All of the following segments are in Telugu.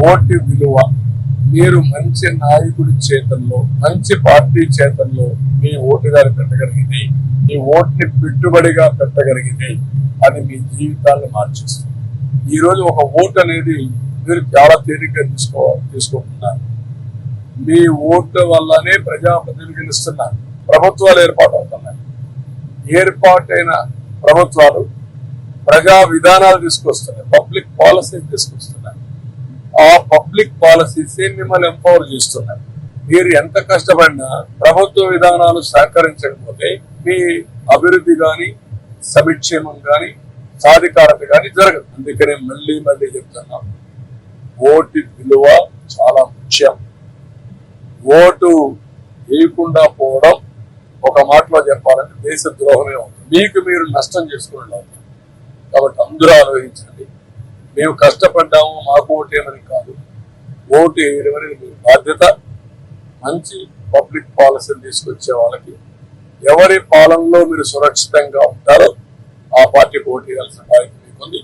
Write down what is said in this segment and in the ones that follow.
ఓటు విలువ మీరు మంచి నాయకుడి చేతల్లో మంచి పార్టీ చేతల్లో మీ ఓటుగారు పెట్టగలిగితే మీ ఓటుని పెట్టుబడిగా పెట్టగలిగితే అది మీ జీవితాన్ని మార్చేస్తుంది. ఈ రోజు ఒక ఓటు అనేది మీరు చాలా తేలిగ్గా తీసుకో తీసుకోకున్నారు. మీ ఓట్ల వల్లనే ప్రజాప్రతినిధులు గెలుస్తున్నారు ప్రభుత్వాలు ఏర్పాటు అవుతున్నాయి. ఏర్పాటైన ప్రభుత్వాలు ప్రజా విధానాలు తీసుకొస్తున్నాయి. Public policy తీసుకొస్తున్నాయి. ఆ పబ్లిక్ పాలసీస్ మిమ్మల్ని ఎంపవర్ చేస్తున్నాయి మీరు ఎంత కష్టపడినా ప్రభుత్వ విధానాలు సహకరించకపోతే మీ అభివృద్ధి కానీ సమిక్షేమం కానీ సాధికారత కానీ జరగదు. అందుకనే మళ్ళీ మళ్ళీ చెప్తున్నాం ఓటు విలువ చాలా ముఖ్యం. ఓటు వేయకుండా పోవడం ఒక మాటలో చెప్పాలంటే దేశ ద్రోహమే ఉంటుంది మీకు మీరు నష్టం చేసుకుని కాబట్టి అందరూ ఆలోచించండి. మేము కష్టపడ్డాము మాకు ఓటేమని కాదు. ఓటు వేయడం అనేది మీ బాధ్యత. మంచి పబ్లిక్ పాలసీని తీసుకొచ్చే వాళ్ళకి ఎవరి పాలనలో మీరు సురక్షితంగా ఉంటారో ఆ పార్టీకి ఓటు వేయాల్సిన బాధ్యత మీకుంది.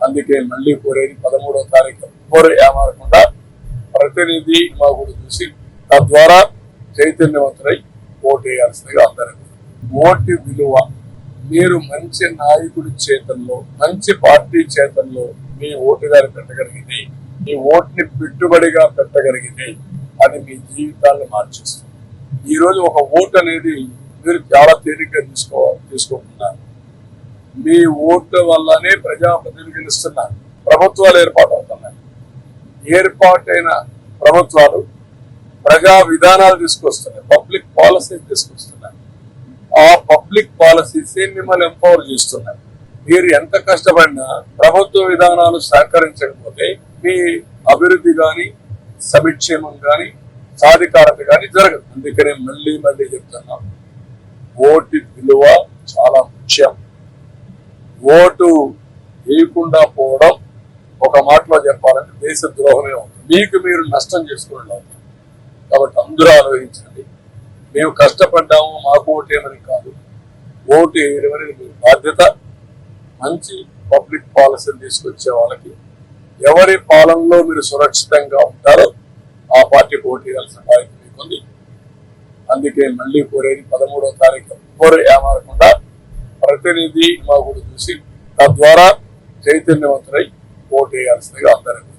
అందుకే మళ్ళీ కోరేది పదమూడవ తారీఖు ఎవరు ఏమారకుండా ప్రతినిధి మా కూడా చూసి తద్వారా చైతన్యవంతులై ఓటు వేయాల్సిందిగా అందరూ ఓటు విలువ మీరు మంచి నాయకుడి చేతల్లో మంచి పార్టీ చేతల్లో మీ ఓటుగారు పెట్టగలిగితే మీ ఓటుని పెట్టుబడిగా పెట్టగలిగితే అది మీ జీవితాన్ని మార్చేస్తుంది. ఈ రోజు ఒక ఓటు అనేది మీరు చాలా తేలిగ్గా తీసుకో తీసుకోకున్నారు మీ ఓట్ల వల్లనే ప్రజాప్రతినిధులు గెలుస్తున్నారు. ప్రభుత్వాలు ఏర్పాటు అవుతున్నాయి. ఏర్పాటైన ప్రభుత్వాలు ప్రజా విధానాలు తీసుకొస్తున్నాయి. Public policy తీసుకొస్తున్నాయి. ఆ పబ్లిక్ పాలసీసే మిమ్మల్ని ఎంపవర్ చేస్తున్నాయి మీరు ఎంత కష్టపడినా ప్రభుత్వ విధానాలు సహకరించకపోతే మీ అభివృద్ధి కానీ సమిక్షేమం కానీ సాధికారత కానీ జరగదు. అందుకనే మళ్ళీ మళ్ళీ చెప్తున్నాం ఓటు విలువ చాలా ముఖ్యం. ఓటు వేయకుండా పోవడం ఒక మాటలో చెప్పాలంటే దేశ ద్రోహమే ఉంటుంది మీకు మీరు నష్టం చేసుకుని కాబట్టి అందరూ ఆలోచించండి. మేము కష్టపడ్డాము మాకు ఓటేమని కాదు. ఓటు వేయడం మీ బాధ్యత. మంచి పబ్లిక్ పాలసీని తీసుకొచ్చే వాళ్ళకి ఎవరి పాలనలో మీరు సురక్షితంగా ఉంటారో ఆ పార్టీకి ఓటు వేయాల్సిన బాధ్యత మీకుంది. అందుకే మళ్ళీ కోరేది పదమూడవ తారీఖు ఎవరు ఏమారకుండా ప్రతినిధి మా కూడా చూసి తద్వారా చైతన్యవంతులై ఓటు వేయాల్సిందిగా అందరికీ